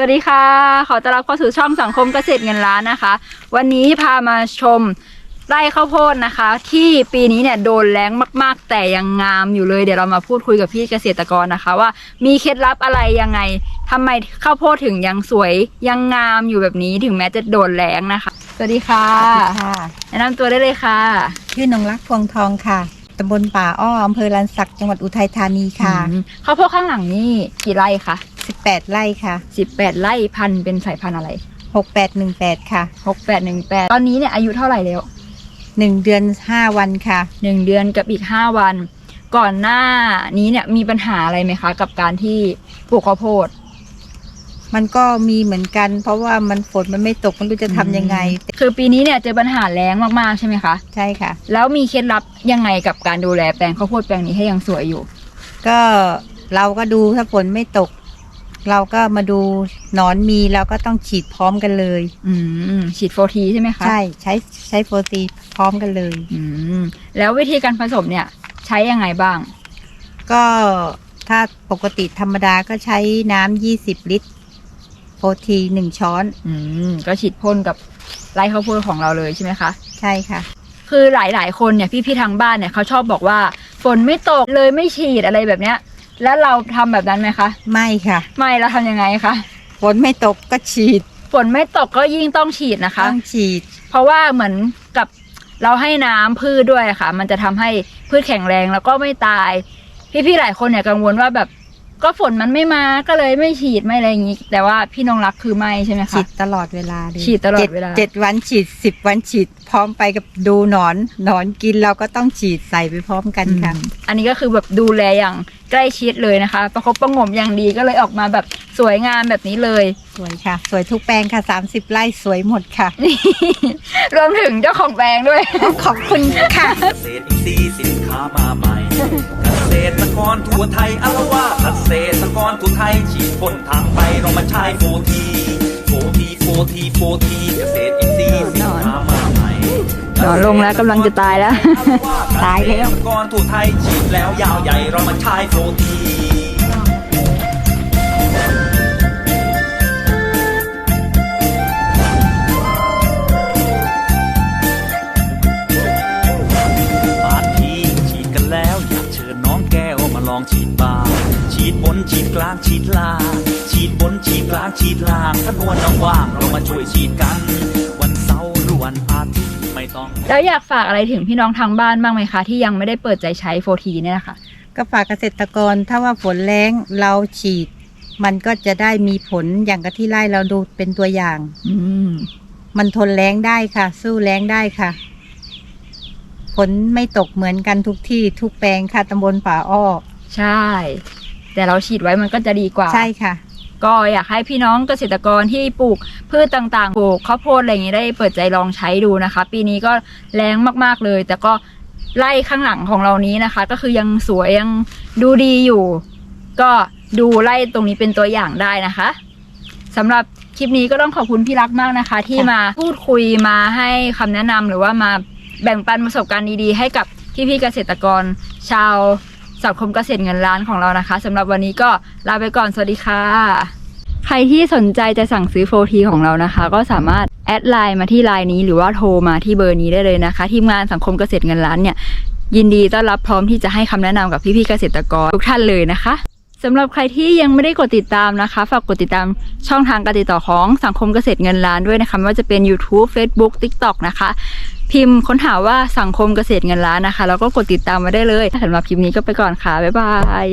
วัสดีค่ะ ขอต้อนรับเข้าสู่ช่องสังคมเกษตรเงินล้านนะคะ วันนี้พามาชมไร่ข้าวโพดนะคะ ที่ปีนี้เนี่ยโดนแรงมาก ๆ แต่ยังงามอยู่เลย เดี๋ยวเรามาพูดคุยกับพี่เกษตรกรนะคะ ว่ามีเคล็ดลับอะไรยังไงทำไมข้าวโพดถึงยังสวยยังงามอยู่แบบนี้ถึงแม้จะโดนแรงนะคะ สวัสดีค่ะค่ะแนะนำตัวได้เลยค่ะ ชื่อนงรักพวงทองค่ะตำบลป่าอ้ออำเภอลันสักจังหวัดอุทัยธานีค่ะอืมข้าวโพดข้างหลังนี่กี่ไร่คะ 18 ไร่ค่ะ 18ไร่พันธุ์เป็นสายพันธุ์อะไร 6818 ค่ะ 6818 ตอนนี้เนี่ยอายุเท่าไหร่แล้ว 1 เดือน 5 วันค่ะหนึ่งเดือนกับอีกห้าวัน ก่อนหน้านี้เนี่ยมีปัญหาอะไรไหมคะ กับการที่ปลูกข้าวโพด มันก็มีเหมือนกัน เพราะว่ามันฝนมันไม่ตกไม่รู้จะทำยังไง คือปีนี้เนี่ยเจอปัญหาแล้งมากๆใช่ไหมคะ ใช่ค่ะ แล้วมีเคล็ดลับยังไงกับการดูแลแปลงข้าวโพดแปลงนี้ให้ยังสวยอยู่ ก็เราก็ดูถ้าฝนไม่ตก เราก็มาดูหนอนมีเราก็ต้องฉีดพร้อมกันเลย อืมฉีดโฟทีใช่ไหมคะใช่ใช้ใช้โฟตีพร้อมกันเลย อืมแล้ววิธีการผสมเนี่ย ใช้ยังไงบ้าง ก็ถ้าปกติธรรมดาก็ใช้น้ำ20ลิตร โฟทีหนึ่งช้อน อืมก็ฉีดพ่นกับไร่ข้าวโพดของเราเลยใช่ไหมคะใช่ค่ะ คือหลายๆ คนเนี่ยพี่ๆทางบ้านเนี่ยเขาชอบบอกว่าฝนไม่ตกเลยไม่ฉีดอะไรแบบเนี้ย แล้วเราทำแบบนั้นไหมคะ ไม่ค่ะ ไม่เราทำยังไงคะ ฝนไม่ตกก็ฉีดฝนไม่ตกก็ยิ่งต้องฉีดนะคะ ต้องฉีด เพราะว่าเหมือนกับเราให้น้ำพืชด้วยอะค่ะ มันจะทำให้พืชแข็งแรงแล้วก็ไม่ตาย พี่ๆหลายคนเนี่ยกังวลว่าแบบก็ฝนมันไม่มาก็เลยไม่ฉีดไม่อะไรอย่างนี้ แต่ว่าพี่น้องรักคือไม่ใช่ไหมคะ ฉีดตลอดเวลาเลยฉีดตลอดเวลาจ็เจ็ดวันฉีดสิบวันฉีด พร้อมไปกับดูหนอนหนอนกินเราก็ต้องฉีดใส่ไปพร้อมกันค่ะอืมอันนี้ก็คือแบบดูแลอย่างใกล้ชิดเลยนะคะประคบประหงมอย่างดีก็เลยออกมาแบบสวยงามแบบนี้เลย สวยค่ะ สวยทุกแปลงค่ะสามสิบไร่สวยหมดค่ะ รวมถึงเจ้าของแปลงด้วย ขอบคุณค่ะเกษตรอินทรีย์สินค้ามาใหม่เกษตรกรทั่วไทยอารวาสเกษตรกรทั่วไทยฉีดพ่นทางไปเรามาใช้โฟทีโฟทีโฟทีโฟทีเกษตรอินทรีย์ นอนลงแล้วกำลังจะตายแล้ว ตายแล้วเกษตรกรทั่วไทยฉีดแล้วยาวใหญ่เรามาใช้โฟทีบาดทีฉีดกันแล้วอยากเชิญน้องแก้วมาลองฉีดบ้างฉีดบนฉีดกลางฉีดล่าง ฉีดบนฉีดกลางฉีดล่างถ้านวลน้องว่างเรามาช่วยฉีดกัน วันเสาร์หรือวันอาทิตย์ ไม่ต้อง แล้วอยากฝากอะไรถึงพี่น้องทางบ้านบ้างไหมคะ ที่ยังไม่ได้เปิดใจใช้โฟทีเนี่ยนะคะก็ฝากเกษตรกรถ้าว่าฝนแรงเราฉีด มันก็จะได้มีผลอย่างกับที่ไร่เราดูเป็นตัวอย่าง อืมมันทนแรงได้ค่ะ สู้แรงได้ค่ะฝนไม่ตกเหมือนกันทุกที่ทุกแปลงค่ะตำบลป่าอ้อ ใช่ แต่เราฉีดไว้มันก็จะดีกว่า ใช่ค่ะ ก็อยากให้พี่น้องเกษตรกรที่ปลูกพืชต่างๆ ปลูกข้าวโพดอะไรอย่างนี้ได้เปิดใจลองใช้ดูนะคะ ปีนี้ก็แรงมากๆเลย แต่ก็ไล่ข้างหลังของเรานี้นะคะ ก็คือยังสวยยังดูดีอยู่ ก็ดูไล่ตรงนี้เป็นตัวอย่างได้นะคะสำหรับคลิปนี้ก็ต้องขอบคุณพี่รักมากนะคะ ที่มาพูดคุยมาให้คำแนะนำหรือว่ามาแบ่งปันประสบการณ์ดีๆ ให้กับพี่ๆเกษตรกรชาว สังคมเกษตรเงินล้านของเรานะคะสำหรับวันนี้ก็ลาไปก่อนสวัสดีค่ะใครที่สนใจจะสั่งซื้อโฟทีของเรานะคะ ก็สามารถแอดไลน์มาที่ไลน์นี้หรือว่าโทรมาที่เบอร์นี้ได้เลยนะคะ ทีมงานสังคมเกษตรเงินล้านเนี่ยยินดีต้อนรับพร้อมที่จะให้คำแนะนำกับพี่ๆเกษตรกรทุกท่านเลยนะคะสำหรับใครที่ยังไม่ได้กดติดตามนะคะ ฝากกดติดตามช่องทางการติดต่อของสังคมเกษตรเงินล้านด้วยนะคะไม่ว่าจะเป็น YouTube Facebook TikTok นะคะ พิมพ์ค้นหาว่าสังคมเกษตรเงินล้านนะคะ แล้วก็กดติดตามมาได้เลยสำหรับคลิปนี้ก็ไปก่อนค่ะ บ๊ายบาย